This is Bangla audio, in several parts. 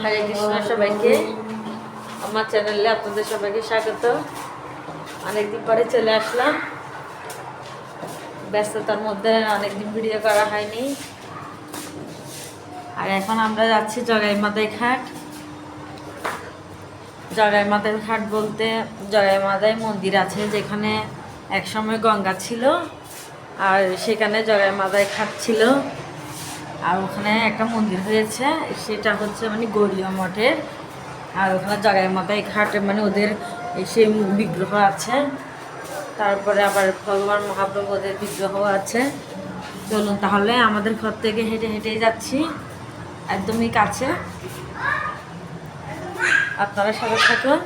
হরে কৃষ্ণ সবাইকে। আমার চ্যানেলে আপনাদের সবাইকে স্বাগত। অনেকদিন পরে চলে আসলাম। ব্যস্ততার মধ্যে অনেকদিন ভিডিও করা হয়নি। আর এখন আমরা যাচ্ছি জগাই মাদাই ঘাট। জগাই মাদাই ঘাট বলতে জগাই মাদাই মন্দির আছে যেখানে একসময় গঙ্গা ছিল, আর সেখানে জগাই মাদাই ঘাট ছিল। আর ওখানে একটা মন্দির হয়েছে, সেটা হচ্ছে মানে গৌরীয় মঠের। আর ওখানে জগাই মাতাই ঘাটে মানে ওদের সেই বিগ্রহ আছে। তারপরে আবার ভগবান মহাপ্রভু ওদের বিগ্রহ আছে। চলুন তাহলে আমাদের ঘর থেকে হেঁটে হেঁটেই যাচ্ছি। একদমই কাছে। আপনারা সাথে থাকুন।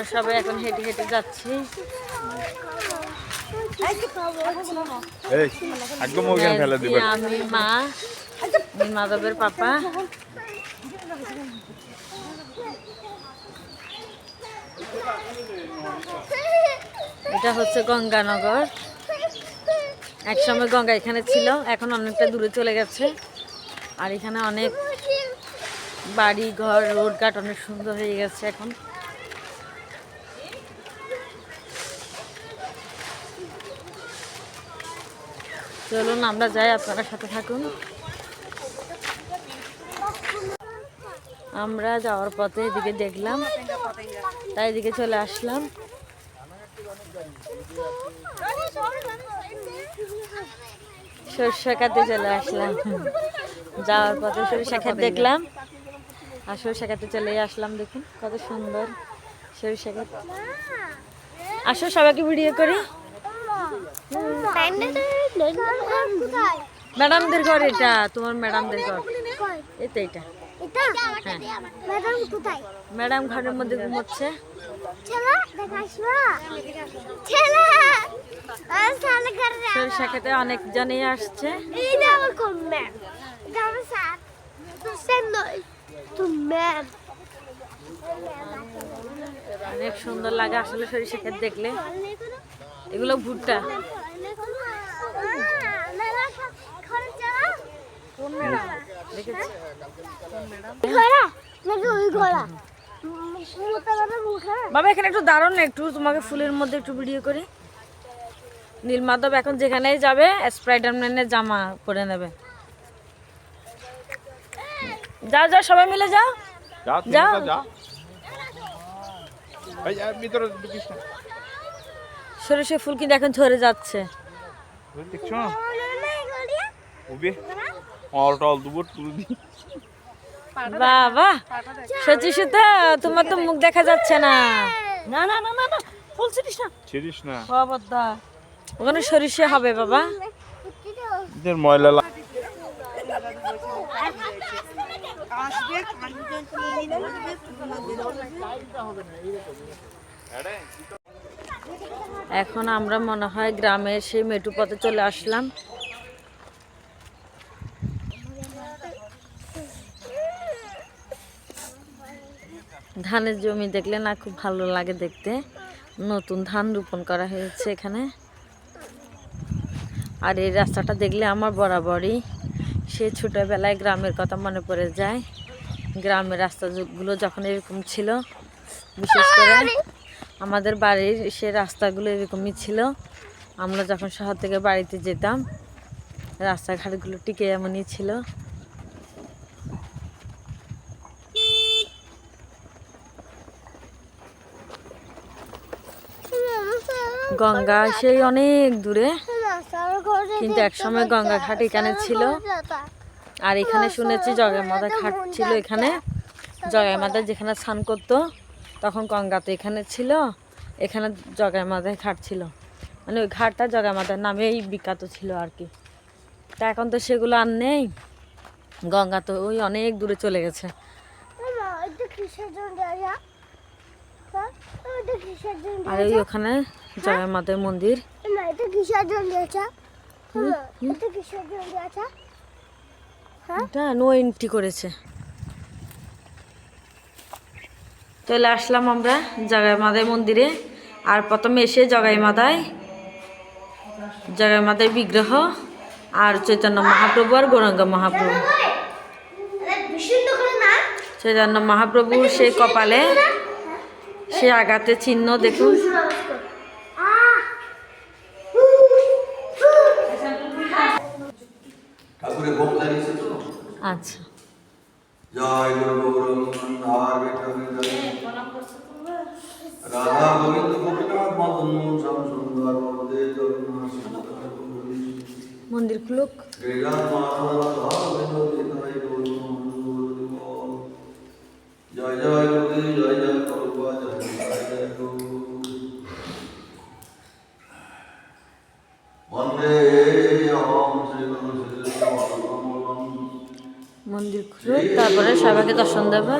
আমরা সবাই এখন হেঁটে হেঁটে যাচ্ছি। আমি মা মাধবের পাপা। এটা হচ্ছে গঙ্গানগর। একসময় গঙ্গা এখানে ছিল এখন অনেকটা দূরে চলে গেছে। আর এখানে অনেক বাড়ি ঘর রোড ঘাট অনেক সুন্দর হয়ে গেছে এখন। চলুন, আমরা যাই, আপনারা সাথে থাকুন। আমরা যাওয়ার পথে এদিকে দেখলাম, তাই এদিকে চলে আসলাম। সরষে খাতে চলে আসলাম। যাওয়ার পথে সরিষা খাত দেখলাম। আর সরিষা খাতে চলে আসলাম, দেখুন, কত সুন্দর সরিষা খাত আসো, সবাইকে ভিডিও করি। ম্যাডামদের ঘর এটা, তোমার ম্যাডামদের ঘর। তো এটা। ম্যাডাম ঘরের মধ্যে ঘুমোচ্ছে। সরিষা খেতে অনেক জনেই আসছে। অনেক সুন্দর লাগে আসলে সরিষা ক্ষেত দেখলে। এগুলো ভুট্টা। বাবা এখানে একটু দাঁড়ান না একটু? তোমাকে ফুলের মধ্যে একটু ভিডিও করি। নীল মাধব এখন যেখানেই যাবে স্প্রাইডারম্যানের জামা পরে নেবে। যাও যাও সবাই মিলে যা যা। যা, ভিতরে সরিষে ফুল কিন্তু এখন ঝরে যাচ্ছে। দেখছ? বাবা সত্যি সুতা তোমার তো মুখ দেখা যাচ্ছে না। না না না না ফুল ছিটিস না? ছিড়িস না। বাবা ওখানে সরিষে হবে বাবা। এদের ময়লা এখন আমরা মনে হয় গ্রামের সেই মেটু পথে চলে আসলাম। ধানের জমি দেখলে না খুব ভালো লাগে দেখতে। নতুন ধান রোপণ করা হয়েছে এখানে। আর এই রাস্তাটা দেখলে আমার বরাবরই। সে ছোটোবেলায় গ্রামের কথা মনে পড়ে যায়। গ্রামের রাস্তাগুলো যখন এরকম ছিল, বিশেষ করে আমাদের বাড়ির সে রাস্তাগুলো এরকমই ছিল। আমরা যখন শহর থেকে বাড়িতে যেতাম, রাস্তাঘাটগুলো টিকে এমনই ছিল। গঙ্গা সেই অনেক দূরে, কিন্তু একসময় গঙ্গা ঘাট এখানে ছিল। আর এখানে শুনেছি জগাই মাথা ঘাট ছিল এখানে। জগাই মাথা যেখানে স্নান করতো তখন গঙ্গা তো এখানে ছিল এখানে জগাই মাথায় ঘাট ছিল। মানে ওই ঘাটটা জগাই মাথার নামেই বিখ্যাত ছিল আর কি। তা এখন তো সেগুলো আর নেই গঙ্গা তো ওই অনেক দূরে চলে গেছে। আর ওই ওখানে জগাই মাতার মন্দির। এটা নো এন্ট্রি করেছে। চলে আসলাম আমরা জাগায় মাদাই মন্দিরে। আর প্রথমে এসে জগাই মাদায় জগাই মাদায় বিগ্রহ আর চৈতন্য মহাপ্রভু আর গৌরাঙ্গ মহাপ্রভু। চৈতন্য মহাপ্রভুর সেই কপালে সে আঘাতে চিহ্ন দেখুন। আচ্ছা। জয় গুরু অহম শ্রী গুরু শ্রী কমলম মন্দির খুলুক তারপরে সবাইকে দর্শন দেবে।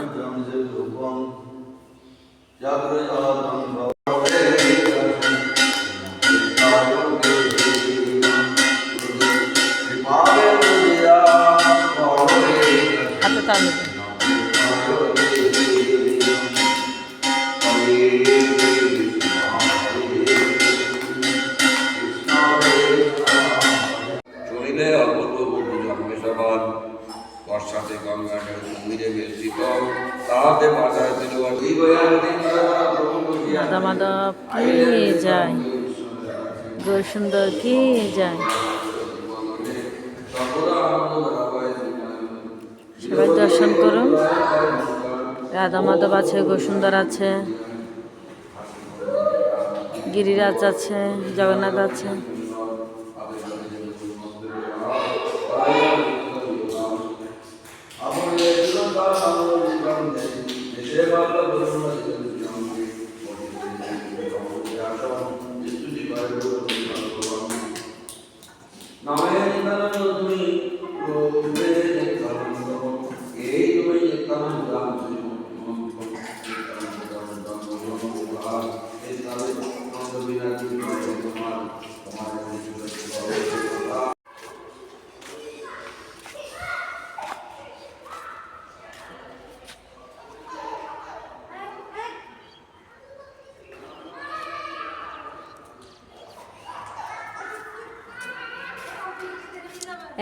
সুন্দর, কি যায়? সবাই দর্শন করুন। রাধা মাধব আছে, গোসুন্দর সুন্দর আছে, গিরিরাজ আছে, জগন্নাথ আছে। Amen.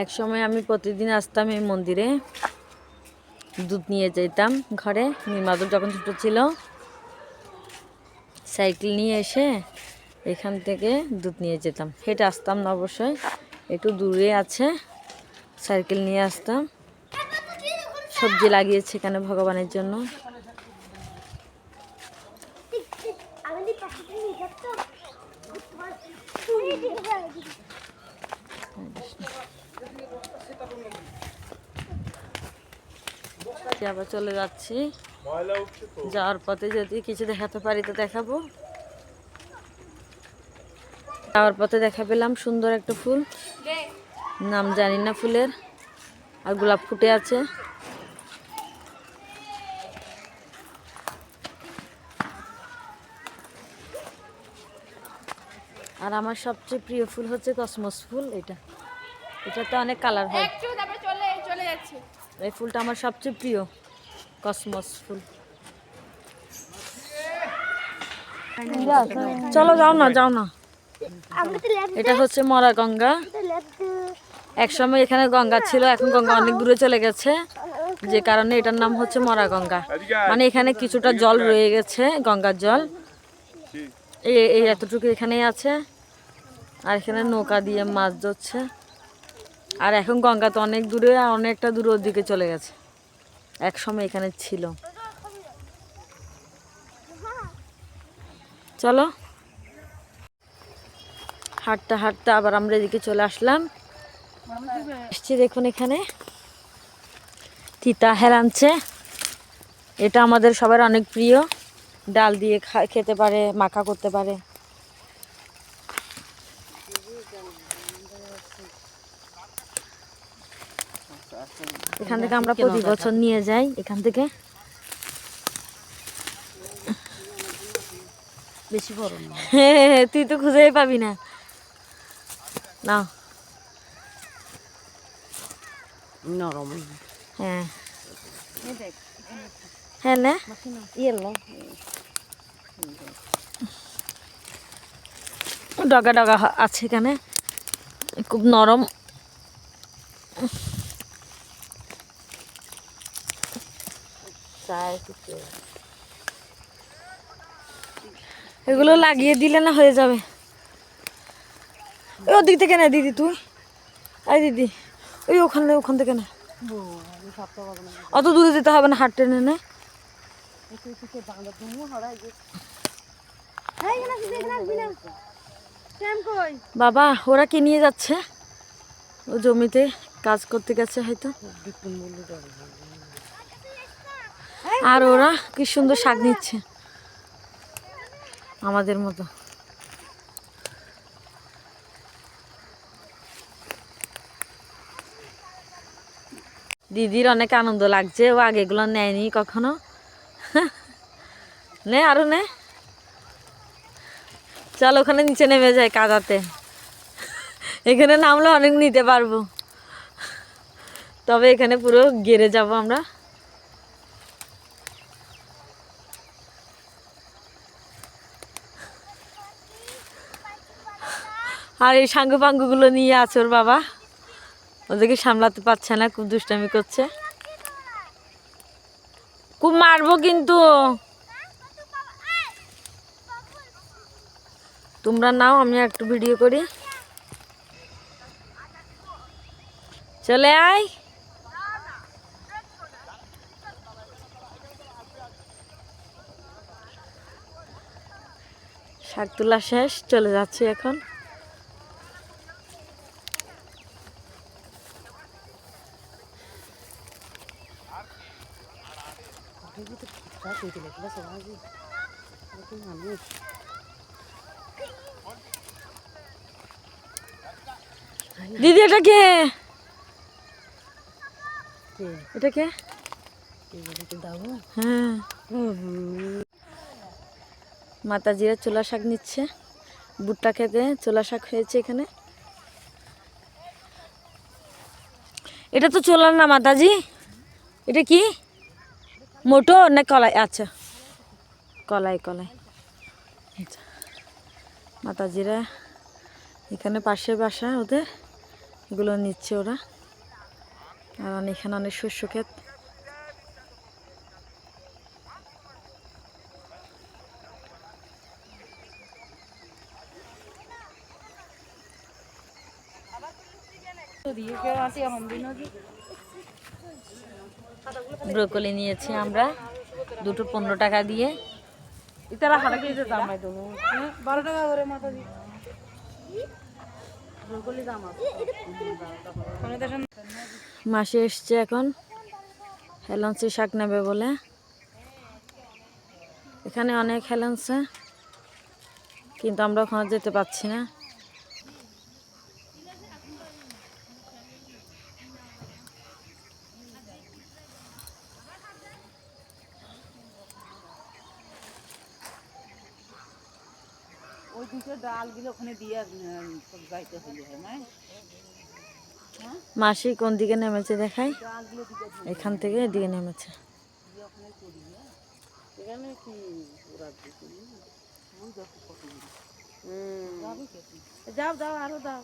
এক সময় আমি প্রতিদিন আসতাম এই মন্দিরে। দুধ নিয়ে যেতাম ঘরে। নির্মাদুর যখন ছোটো ছিল, সাইকেল নিয়ে এসে এখান থেকে দুধ নিয়ে যেতাম। হেঁটে আসতাম না অবশ্যই, একটু দূরে আছে, সাইকেল নিয়ে আসতাম। সবজি লাগিয়েছে এখানে ভগবানের জন্য? যে আবার চলে যাচ্ছি। যাওয়ার পথে যদি কিছু দেখাতে পারি তো দেখাবো। যাওয়ার পথে দেখা পেলাম সুন্দর একটা ফুল। নাম জানি না ফুলের। আর গোলাপ ফুটে আছে। আর আমার সবচেয়ে প্রিয় ফুল হচ্ছে কসমস ফুল এটা। এটাতে অনেক কালার হয় একটু তারপরে চলে চলে যাচ্ছে এই ফুলটা আমার সবচেয়ে প্রিয়, কসমস ফুল। চলো যাও না যাও না। এটা হচ্ছে মরা গঙ্গা। ল্যাব এক সময় এখানে গঙ্গা ছিল, এখন গঙ্গা অনেক দূরে চলে গেছে। যে কারণে এটার নাম হচ্ছে মরা গঙ্গা। মানে এখানে কিছুটা জল রয়ে গেছে, গঙ্গার জল। এই এতটুকু এখানেই আছে। আর এখানে নৌকা দিয়ে মাছ ধরছে। আর এখন গঙ্গা তো অনেক দূরে অনেকটা দূর ওদিকে চলে গেছে। এক সময় এখানে ছিল। চলো। হাঁটতে হাঁটতে আবার আমরা এদিকে চলে আসলাম। এসছি দেখুন এখানে। তিতা হেলাঞ্চে এটা আমাদের সবার অনেক প্রিয়। ডাল দিয়ে খা- খেতে পারে, মাখা করতে পারে। এখান থেকে আমরা প্রতি বছর নিয়ে যাই এখান থেকে। বেশি বড় না। তুই তো খুঁজেই পাবি না। না নরম। হ্যাঁ। হ্যাঁ না। ইয়েলো ডগা ডগা আছে এখানে। খুব নরম। এগুলো লাগিয়ে দিলে না হয়ে যাবে। ওই ওদিক থেকে না দিদি তুই। আই দিদি, ওই ওখানে ওখান থেকে না। অত দূরে যেতে হবে না, হাট টেনে বাবা, ওরা কি নিয়ে যাচ্ছে? ও জমিতে কাজ করতে গেছে হয়তো। আর ওরা কি সুন্দর শাক নিচ্ছে আমাদের মতো। দিদির অনেক আনন্দ লাগছে, ও আগেগুলো নেয়নি কখনো। নে আরও নে। চল ওখানে নিচে নেমে যায় কাদাতে। এখানে নামলে অনেক নিতে পারব। তবে এখানে পুরো গেড়ে যাব আমরা। আর এই সাঙ্গু পাঙ্গুগুলো নিয়ে আছে ওর বাবা। ওদেরকে সামলাতে পারছে না, খুব দুষ্টামি করছে। খুব মারবো কিন্তু। তোমরা নাও, আমি একটু ভিডিও করি। চলে আয়। শাক তোলা শেষ, চলে যাচ্ছি এখন। দিদি এটা কে? এটা কে? হ্যাঁ। মাতাজিরা চোলা শাক নিচ্ছে। ভুট্টা খেতে চোলা শাক হয়েছে এখানে। এটা তো চোলার না মাতাজি। এটা কি? মোটো না কলাই? আচ্ছা। কলাই কলাই। আচ্ছা। মাতাজিরা এখানে পাশে বাসা ওদের, এগুলো নিচ্ছে ওরা। আর এখানে অনেক শস্য ক্ষেত। ব্রোকলি নিয়েছি আমরা। দুটো পনেরো টাকা দিয়ে। মাসি এসছে এখন। হেলান্সি শাক নেবে বলে। এখানে অনেক হেলন্সে কিন্তু আমরা ওখানে যেতে পারছি না ওই দুটো ডালগুলো ওখানে দিয়ে যাইতে হইলে হ্যাঁ মাসি কোন দিকে নেমেছে দেখাই? এখান থেকে এদিকে নেমেছে। এখানে কি যাও যাও আরও দাও।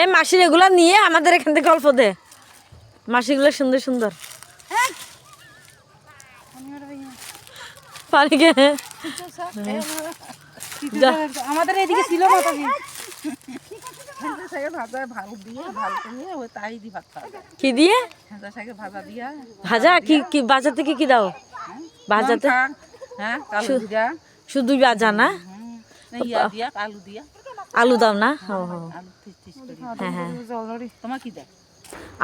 এই মাসির এগুলা নিয়ে আমাদের এখান থেকে গল্প দে। মাসিগুলো সুন্দর সুন্দর পানি গে যা। আমাদের এদিকে ছিল মাতাজি শাকের ভাজা ভালো দিয়ে ভালো করে ওই তাই দি ভাত খাওয়া যায় কি? দিয়ে? ভাজা? কি কি বাজাতে কি কি দাও? ভাজাতে হ্যাঁ শুধু ভাজা না? আলু দাও না? হ্যাঁ হ্যাঁ। তোমার কি দেয়?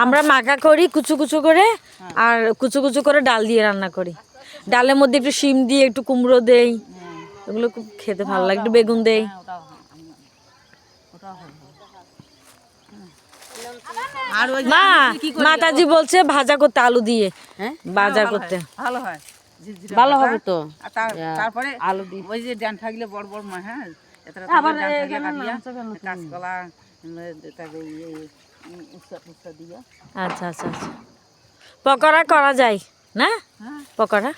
আমরা মাখা করি কুচু কুচু করে আর কুচু কুচু করে ডাল দিয়ে রান্না করি। ডালের মধ্যে একটু শিম দিয়ে একটু কুমড়ো দেই। ওগুলো খুব খেতে ভালো লাগে একটু বেগুন দেই। মা মাতাজি বলছে ভাজা করতে আলু দিয়ে। হ্যাঁ? ভাজা করতে। ভালো হয়। ভালো হবে তো। তারপরে আলু দিয়ে। ওই যে থাকলে বড় বড় মা হ্যাঁ? আবার? কাঁচকলা আচ্ছা আচ্ছা আচ্ছা। পকোড়া করা যায়। না? হ্যাঁ। পকোড়া?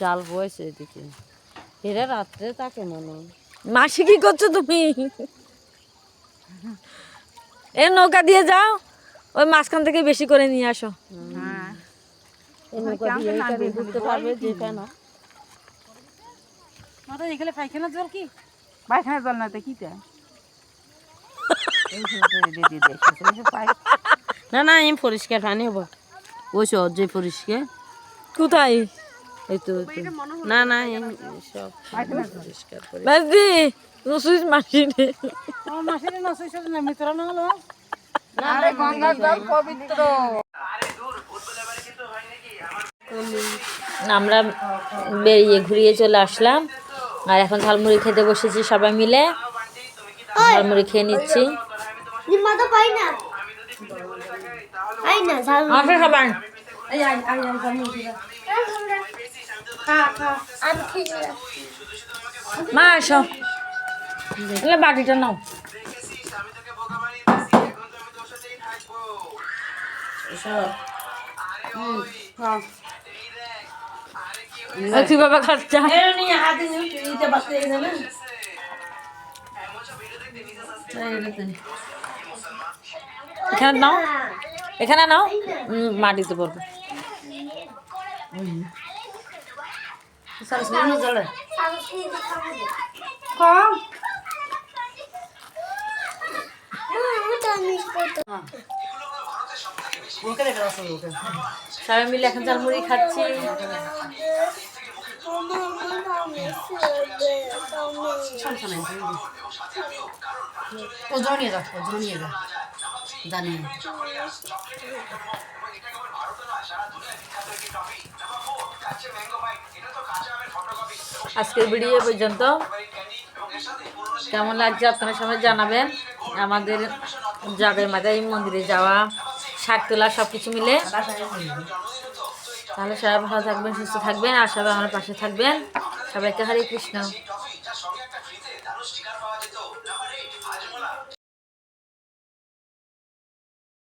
জাল বয়েছে এদিকে। এরা রাত্রে তাকে মনে মাসি কি করছ তুমি? এ নৌকা দিয়ে যাও। ওই মাঝখান থেকে বেশি করে নিয়ে আসো। এই নৌকা দিয়ে এইখানে ঢুকতে পারবে যেখানে। মাথা এখানে পায়খানা জল কি? পায়খানা জল না তো কি না না আমি পরিষ্কার পানি হব। ওই সহজে পরিষ্কার কোথায়? এই তো না না সব পরিষ্কার আমার মাসির নসই সব না মিত্র না হলো। আরে গঙ্গার জল পবিত্র। আমরা বেরিয়ে ঘুরিয়ে চলে আসলাম। আর এখন ঝালমুড়ি খেতে বসেছি সবাই মিলে। ঝালমুড়ি খেয়ে নিচ্ছি। পাই না। পাই না ঝাল আসো সবাই আমি খেয়ে মা আসো এলে বাটিটা নাও তুই বাবা খাচ্ছা এখানে নাও এখানে নাও। উম, মাটিতে পড়বে সবাই মিলে এখন ঝালমুড়ি খাচ্ছি। ও নিয়ে যাও ওজন নিয়ে যাও জানি আজকের ভিডিও পর্যন্ত। কেমন লাগছে আপনারা সবাই জানাবেন। আমাদের জাগের মাথায় মন্দিরে যাওয়া, শাক তোলা সব কিছু মিলে। তাহলে সবাই ভালো থাকবেন, সুস্থ থাকবেন, আর সবাই আমার পাশে থাকবেন। সবাইকে হরে কৃষ্ণ।